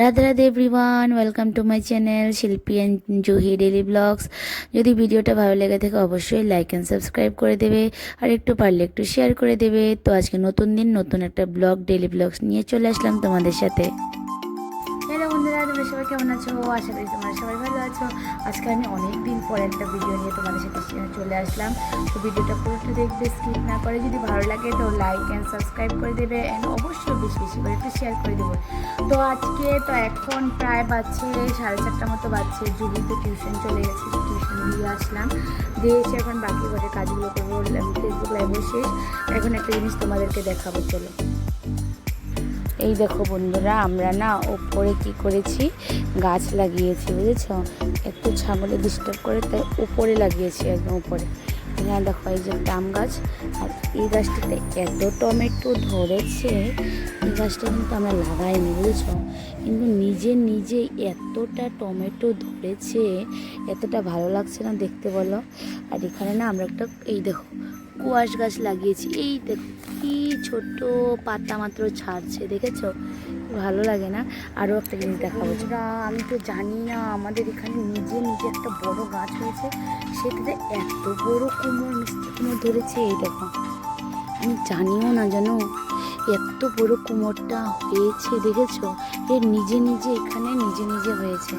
Radhe Radhe everyone welcome to my channel Shilpi and Juhi daily blogs যদি ভিডিওটা ভালো লেগে থাকে, অবশ্যই লাইক অ্যান্ড সাবস্ক্রাইব করে দেবে। আর একটু পারলে একটু শেয়ার করে দেবে। তো আজকে নতুন দিন, নতুন একটা ব্লগ ডেলি ব্লগস নিয়ে চলে আসলাম তোমাদের সাথে। বন্ধুরা, তোমরা সবাই কেমন আছো? আশা করি তোমরা সবাই ভালো আছো। আজকে আমি অনেক দিন পর একটা ভিডিও নিয়ে তোমাদের সাথে চলে আসলাম। তো ভিডিওটা পুরোটা দেখবে স্কিপ না করে যদি ভালো লাগে তো লাইক অ্যান্ড সাবস্ক্রাইব করে দেবে অ্যান্ড অবশ্যই বেশি বেশি করে একটু শেয়ার করে দেবো। তো আজকে তো এখন প্রায় বাজছে সাড়ে চারটার মতো বাজছে, জুলি তো টিউশন চলে গেছে টিউশন দিয়ে আসলাম। দিয়ে এসে এখন বাকি ঘরে কাজগুলো করব ফেসবুক লাইভে শেষ। এখন একটা জিনিস তোমাদেরকে দেখাবো, চলো। এই দেখো বন্ধুরা, আমরা না ওপরে কি করেছি? গাছ লাগিয়েছি, বুঝেছ? একটু ছাগলে ডিস্টার্ব করে তাই উপরে লাগিয়েছি একদম উপরে। এখানে দেখো এই যে আম গাছ, আর এই গাছটাতে এত টমেটো ধরেছে, এই গাছটা কিন্তু আমরা লাগাইনি, বুঝেছ? কিন্তু নিজে নিজে এতটা টমেটো ধরেছে, এতটা ভালো লাগছে না দেখতে বলো? আর এখানে না আমরা একটা, এই দেখো, কুয়াশ গাছ লাগিয়েছি, এই দেখো, কি ছোট্ট পাতা মাত্র ছাড়ছে, দেখেছ? ভালো লাগে না। আরও একটা জিনিস দেখাবো। আমি তো জানি না আমাদের এখানে নিজে নিজে একটা বড় গাছ হয়েছে। সেটাতে এত বড় কুমোর, মিষ্টি কুমোর ধরেছে, এই দেখো। আমি জানিও না জানো, এত বড় কুমোরটা হয়েছে, দেখেছ? এর নিজে নিজে এখানে নিজে নিজে হয়েছে।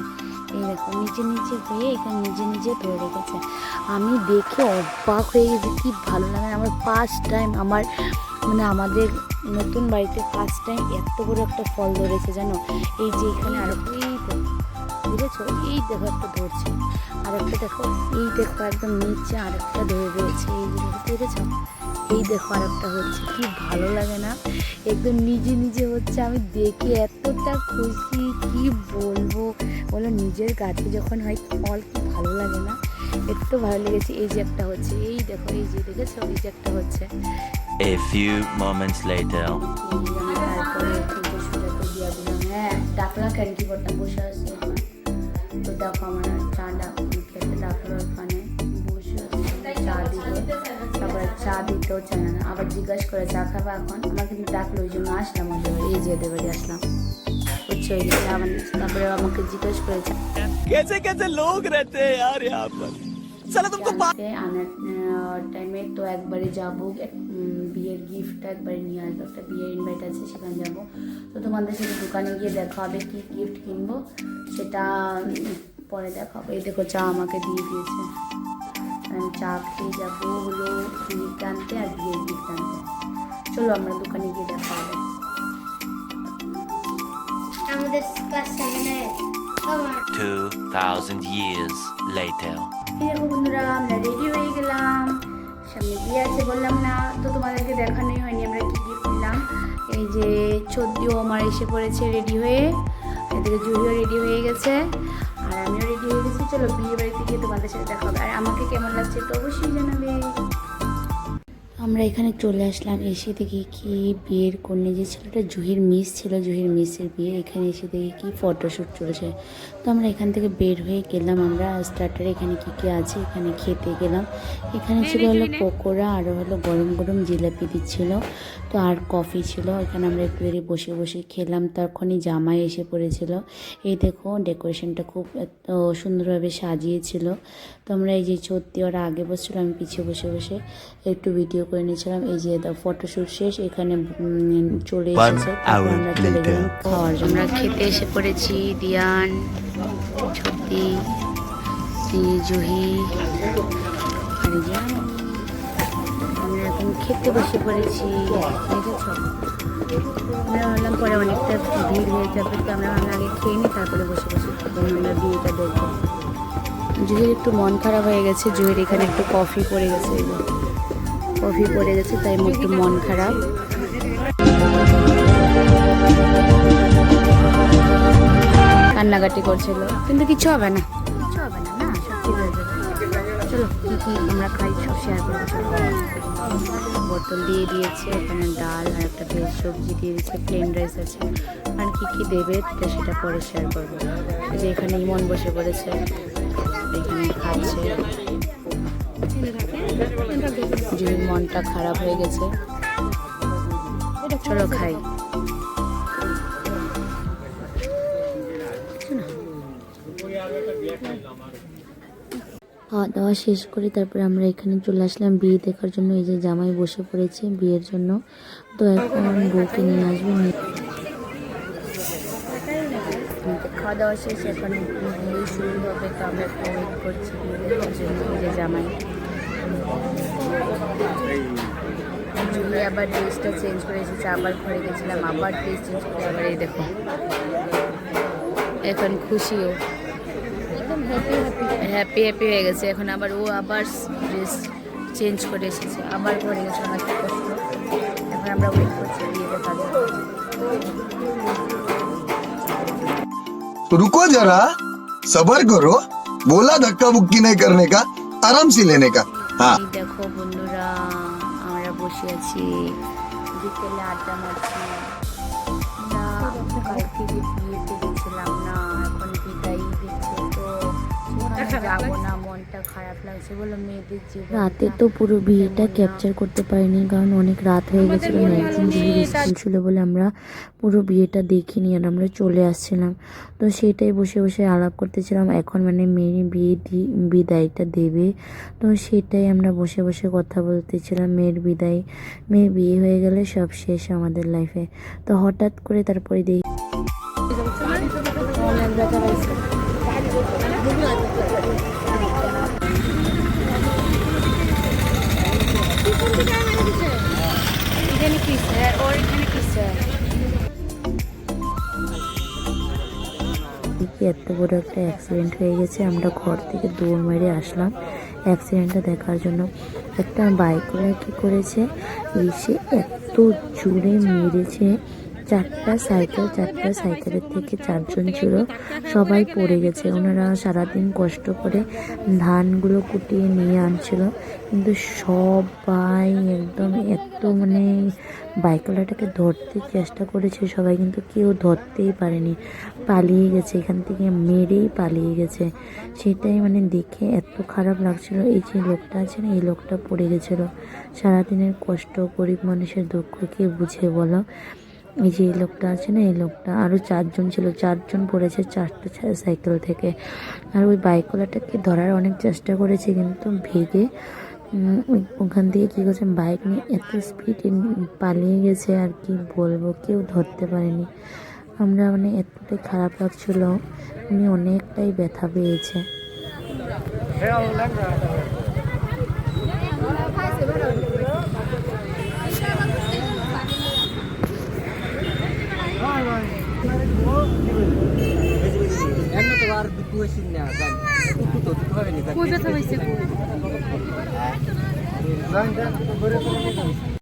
এই দেখো, নিজে নিজে হয়ে এখানে নিজে নিজে ধরে রেখেছে। আমি দেখে অবাক হয়ে গেছি, কি ভালো লাগে। আমার ফার্স্ট টাইম আমার মানে আমাদের নতুন বাড়িতে ফার্স্ট টাইম এত বড় একটা ফল ধরেছে, জানো? এই যে এখানে আর এই বুঝেছ? এই দেখো একটা ধরছে। আর একটা দেখো, এই দেখো একদম নিচে আরেকটা ধরে রয়েছে, এই যে দেখেছ এই দেখো আর একটা হচ্ছে, কি ভালো লাগে না? একদম নিজে নিজে হচ্ছে, আমি দেখে এতটা খুশি, কি বলব? বলো, নিজের গাছে যখন হয়, ফল কি ভালো লাগে না? একটু ভালো লেগেছে, এই যে একটা হচ্ছে, এই দেখো, এই যে, দেখেছ? এই যে একটা হচ্ছে। A few moments later. তারপরে একটু বসে যেতে দিয়া দিলাম হ্যাঁ ডাকলা ক্যান্টি করতাম বসে আছে তো দেখো আমার চা ডাক ডাকলার ওখানে বসে চা দিব তারপরে চা দিতেও চায় না আবার জিজ্ঞাসা করে চা খাবা এখন আমার কিন্তু ডাকলো ওই জন্য আসলাম ওদের এই যেতে বাড়ি আসলাম হচ্ছে ওই তারপরে আমাকে জিজ্ঞেস করেছে কেসে কেসে লোক রেতে আর ইয়ার আনার টাইমে তো একবারে যাব। বিয়ের গিফট একবারে নিয়ে আসব। একটা বিয়ের ইনভাইট আছে সেখানে যাব। তো তোমাদের সাথে দোকানে গিয়ে দেখা হবে কী গিফট কিনবো সেটা পরে দেখা হবে এই দেখো চা আমাকে দিয়ে দিয়েছে। আমি চা খেয়ে যাব হলো গিফট আনতে আর বিয়ের গিফট আনতে। চলো আমরা দোকানে গিয়ে দেখা হবে। আমাদের ক্লাস সেভেনে 2000 years later. দেখো বন্ধুরা, আমরা রেডি হয়ে গেলাম। সামনে বিয়ে আছে বললাম না, তো তোমাদেরকে দেখানোই হয়নি, আমরা কি গিফট নিলাম এই যে ছদ্দিও আমার এসে পড়েছে রেডি হয়ে। এদিকে জুহিও রেডি হয়ে গেছে, আর আমিও রেডি হয়ে গেছি। চলো বিয়ে বাড়িতে গিয়ে তোমাদের সাথে দেখা হবে। আর আমাকে কেমন লাগছে তো অবশ্যই জানাবে। আমরা এখানে চলে আসলাম এসে দেখি কি বিয়ের কন্যা যে ছেলেটা জুহির মিস ছিল জুহির মিসের বিয়ে। এখানে এসে দেখি কি ফটোশ্যুট চলছে। তো আমরা এখান থেকে বের হয়ে গেলাম আমরা স্টার্টারে এখানে কি কি আছে এখানে খেতে গেলাম। এখানে ছিল হলো পকোড়া আরও হলো গরম গরম জিলাপি দিচ্ছিল। তো আর কফি ছিল এখানে আমরা একটু বসে বসে খেলাম। তখনই জামাই এসে পড়েছিল। এই দেখো ডেকোরেশনটা খুব এত সুন্দরভাবে সাজিয়েছিল। তো আমরা এই যে সত্যি ওরা আগে বসছিল আমি পিছিয়ে বসে বসে একটু ভিডিও করে নিয়েছিলাম। এই যে ফটোশ্যুট শেষ এখানে চলে এসেছে। আমরা চলে গেলাম খাওয়ার জন্য। আমরা খেতে এসে পড়েছি দিয়ান এই জুহি। আমরা এখন খেতে বসে পড়েছি। আমরা ভাবলাম পরে অনেকটা ভিড় হয়ে যাবে তো আমরা ভাবলাম আগে খেয়ে নিই তারপরে বসে বসে আমরা বিয়েটা দেখব। জুহির একটু মন খারাপ হয়ে গেছে জুহির এখানে একটু কফি পড়ে গেছে। কফি পড়ে গেছে, তাই একটু মন খারাপ। কান্নাকাটি করছিল। কিন্তু কিছু হবে না। কিছু হবে না চলো কি আমরা খাই, সব শেয়ার করব। বোতল দিয়ে দিয়েছে এখানে ডাল আর একটা ভেজ সবজি দিয়ে দিয়েছে প্লেন রাইস আছে। আর কি কি দেবে সেটা পরে শেয়ার করব। যে এখানে ইমন বসে পড়েছে এখানে খাচ্ছে। যদি মনটা খারাপ হয়ে গেছে। চলো খাই। খাওয়া দাওয়া শেষ করে তারপরে আমরা এখানে চলে আসলাম। বিয়ে দেখার জন্য এই যে জামাই বসে পড়েছে বিয়ের জন্য। তো এখন বউকে নিয়ে আসব। খাওয়া দাওয়া শেষ এখন শুরু হবে। তো আমরা ওয়েট করছি বিয়ে দেখার জন্য এই যে জামাই। জুলি আবার ড্রেসটা চেঞ্জ করে এসেছে আবার ঘরে গেছিলাম আবার ড্রেস চেঞ্জ করে আবার এই দেখো এখন খুশিও একদম হ্যাপি হ্যাপি হ্যাপি হ্যাপি হয়ে গেছে এখন আবার ও আবার ড্রেস চেঞ্জ করে এসেছে আবার ঘরে গেছে আমার কি কষ্ট এখন আমরা ওয়েট করছি বিয়ে দেখার জন্য तो रुको जरा सबर करो बोला धक्का बुक्की नहीं करने का आराम से लेने का हाँ এই দেখো বন্ধুরা আমরা বসে আছি। বিকেলে আড্ডা মারছি। না কালকে যাব না মনটা খারাপ লাগছে বলো মেয়েদের জীবন রাতে তো পুরো বিয়েটা ক্যাপচার করতে পারিনি কারণ অনেক রাত হয়ে গেছিল একদিন বিয়ের স্কুল ছিল বলে আমরা পুরো বিয়েটা দেখিনি আর আমরা চলে আসছিলাম। তো সেটাই বসে বসে আলাপ করতেছিলাম এখন মানে মেয়ে বিয়ে দি- বিদায়টা দেবে। তো সেটাই আমরা বসে বসে কথা বলতেছিলাম মেয়ের বিদায় মেয়ে বিয়ে হয়ে গেলে সব শেষ আমাদের লাইফে তো হঠাৎ করে তারপরে দেখি এত বড় একটা অ্যাক্সিডেন্ট হয়ে গেছে, আমরা ঘর থেকে দৌড় মেরে আসলাম। অ্যাক্সিডেন্টটা দেখার জন্য একটা বাইকওয়ালা কী করেছে। এসে এত জোরে মেরেছে। চারটা সাইকেল, চারটা সাইকেলের থেকে চারজন ছিল সবাই পড়ে গেছে। ওনারা সারাদিন কষ্ট করে ধানগুলো কুটিয়ে নিয়ে আনছিল। কিন্তু সবাই একদম এত মানে বাইকওয়ালাটাকে ধরতে চেষ্টা করেছে সবাই, কিন্তু কেউ ধরতেই পারেনি। পালিয়ে গেছে, এখান থেকে মেরেই পালিয়ে গেছে। সেটাই মানে দেখে এত খারাপ লাগছিল। এই যে লোকটা আছে না, এই লোকটা পড়ে গেছিল। সারাদিনের কষ্ট, গরিব মানুষের দুঃখ কে বুঝে বলো? এই যে এই লোকটা আছে না, এই লোকটা আরও চারজন ছিল, চারজন পড়েছে চারটা সাইকেল থেকে। আর ওই বাইকওয়ালাটাকে ধরার অনেক চেষ্টা করেছে, কিন্তু ভেগে ওখান থেকে কী করছে, বাইক নিয়ে এত স্পিডে পালিয়ে গেছে, আর কি বলব, কেউ ধরতে পারেনি। আমরা মানে এতটাই খারাপ লাগছিল, উনি অনেকটাই ব্যথা পেয়েছে এমনি তো আর দুঃখ হয়েছিল না জান। একটু তো দুঃখ হবে না কই ব্যথা হয়েছে।